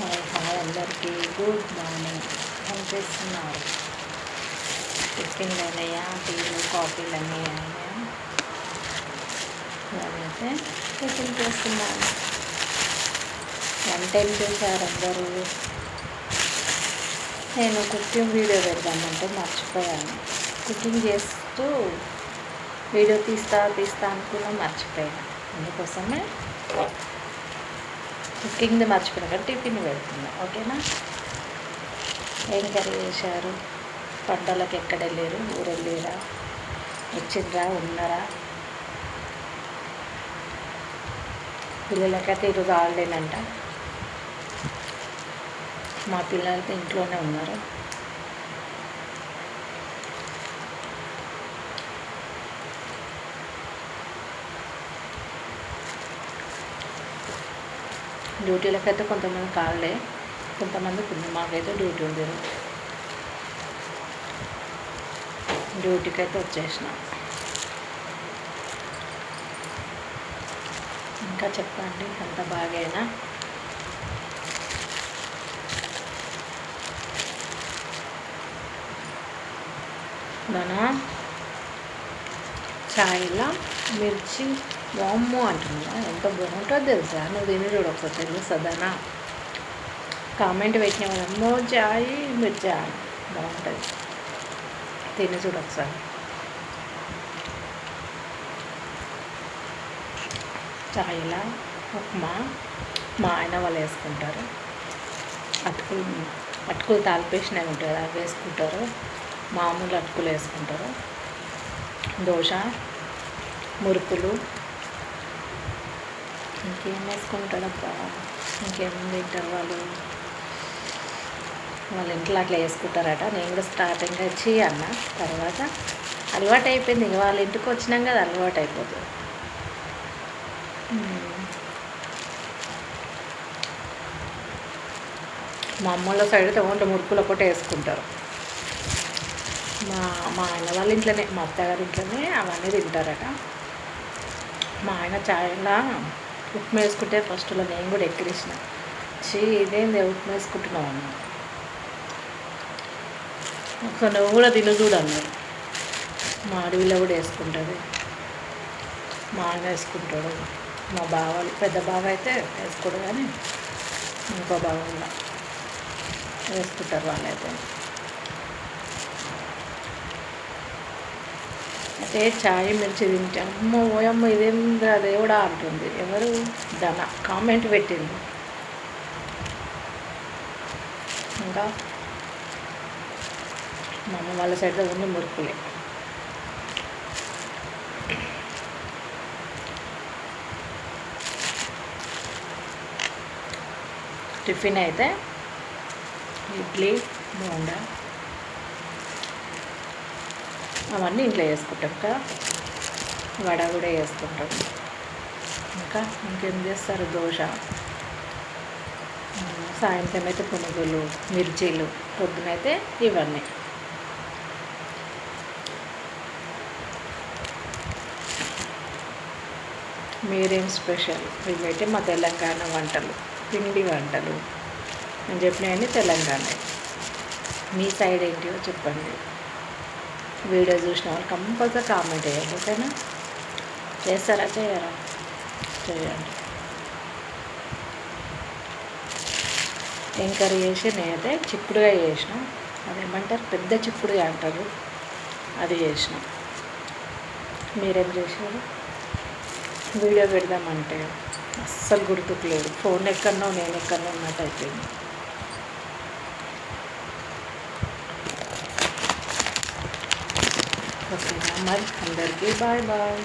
Hi hi అందరికీ good morning. ఏం చేస్తున్నారు? టిఫిన్లు అయినాయా? టీలు కాఫీలు అన్నీ అయినాయా? నేనైతే టిఫిన్ చేస్తున్నాను వంట ఏం చేశారు అందరూ? నేను కుకింగ్ వీడియో పెడదామంటే మర్చిపోయాను. కుకింగ్ చేస్తూ వీడియో తీస్తా తీస్తా అనుకున్నా మర్చిపోయాను. అందుకోసమే కుకింగ్ది మర్చిపోయినా కానీ టిఫిన్ పెడుతున్నా ఓకేనా? ఏం కర్రీ చేశారు? పంటలకు ఎక్కడ వెళ్ళారు? ఊరు వెళ్ళారా? వచ్చిండ్రా? ఉన్నారా? పిల్లలకైతే ఈరోజు హాలిడేనంట మా పిల్లలతో ఇంట్లోనే ఉన్నారు. డ్యూటీలకైతే కొంతమంది కాళ్ళే కొంతమంది ఉంది. మాకైతే డ్యూటీ ఉంది. డ్యూటీకి అయితే వచ్చేసిన. ఇంకా చెప్పండి అంత బాగైనా? మన ఛాయ్లా మిర్చి? వామ్మో అంటున్నా ఎంత బాగుంటుందో తెలుసా? నువ్వు తిని చూడకపోతే తెలుస్తుందనా కామెంట్ పెట్టిన వాళ్ళమ్మో చాయ్ మిర్చి బాగుంటుంది. తిని చూడొకసారి చాయ్లా? ఉప్మా? మా ఆయన వాళ్ళు వేసుకుంటారు. అటుకులు అటుకులు తాలిపేసినవి ఉంటాయి అవి వేసుకుంటారు. మామూలు అటుకులు వేసుకుంటారు. దోశ మురుకులు ఇంకేం వేసుకుంటాడబ్బా ఇంకేం తింటారు వాళ్ళు? వాళ్ళ ఇంట్లో అట్లా వేసుకుంటారట నేను కూడా స్టార్టింగ్ వచ్చి అన్న. తర్వాత అలవాటు అయిపోయింది ఇంక వాళ్ళ ఇంటికి వచ్చినాం కదా అలవాటు అయిపోతుంది మా అమ్మల సైడ్ అయితే ఓన్లీ మురుకులు వేసుకుంటారు. మా మా ఆయన వాళ్ళ ఇంట్లోనే మా అత్తగారి ఇంట్లోనే అవన్నీ తింటారట. మా ఆయన చాలా ఉప్మా వేసుకుంటే ఫస్ట్లో నేను కూడా ఎక్కిరిసిన చీ ఇదేంది ఉప్మా వేసుకుంటున్నావు అన్న. ఒకసారి నువ్వు కూడా తిను చూడు అన్నారు మా అడవిలో కూడా వేసుకుంటుంది. మా ఆయన వేసుకుంటాడు. మా బావలు పెద్ద బావ అయితే వేసుకోడు కానీ ఇంకో బావ కూడా వేసుకుంటారు వాళ్ళైతే. అయితే చాయ్ మిర్చి తింటాం అమ్మ ఓయమ్మ ఇదేం దేవుడా అంటుంది. ఎవరు? ధన. కామెంట్ పెట్టింది. ఇంకా? మా అమ్మ వాళ్ళ సైడ్లో ఉన్న మురుకులే. టిఫిన్ అయితే ఇడ్లీ బోండా. అవన్నీ ఇంట్లో వేసుకుంటాం కదా. వడ కూడా వేసుకుంటాం. ఇంకా ఇంకేం చేస్తారు? దోశ. సాయంత్రం అయితే పునుగులు మిర్చీలు పొద్దునైతే ఇవన్నీ. మీరేం స్పెషల్? ఇవైతే మా తెలంగాణ వంటలు పిండి వంటలు. నేను చెప్పినవన్నీ తెలంగాణ. మీ సైడ్ ఏంటివో చెప్పండి. వీడియో చూసిన వాళ్ళు కంపల్సరీ కామెంట్ చేయాలి ఓకేనా? చేస్తారా? చేయరా? చేయండి. ఏం కర్రీ చేసి నేనైతే చిక్కుడుగా చేసిన. అదేమంటారు పెద్ద చిక్కుడుగా అంటారు. అది చేసిన. మీరేం చేసారు వీడియో పెడదామంటే అస్సలు గుర్తుకులేదు ఫోన్ ఎక్కడనో నేను ఎక్కడనో ఉన్నట్టు అయిపోయింది. ఓకేనా మరి? అందరికీ బాయ్ బాయ్.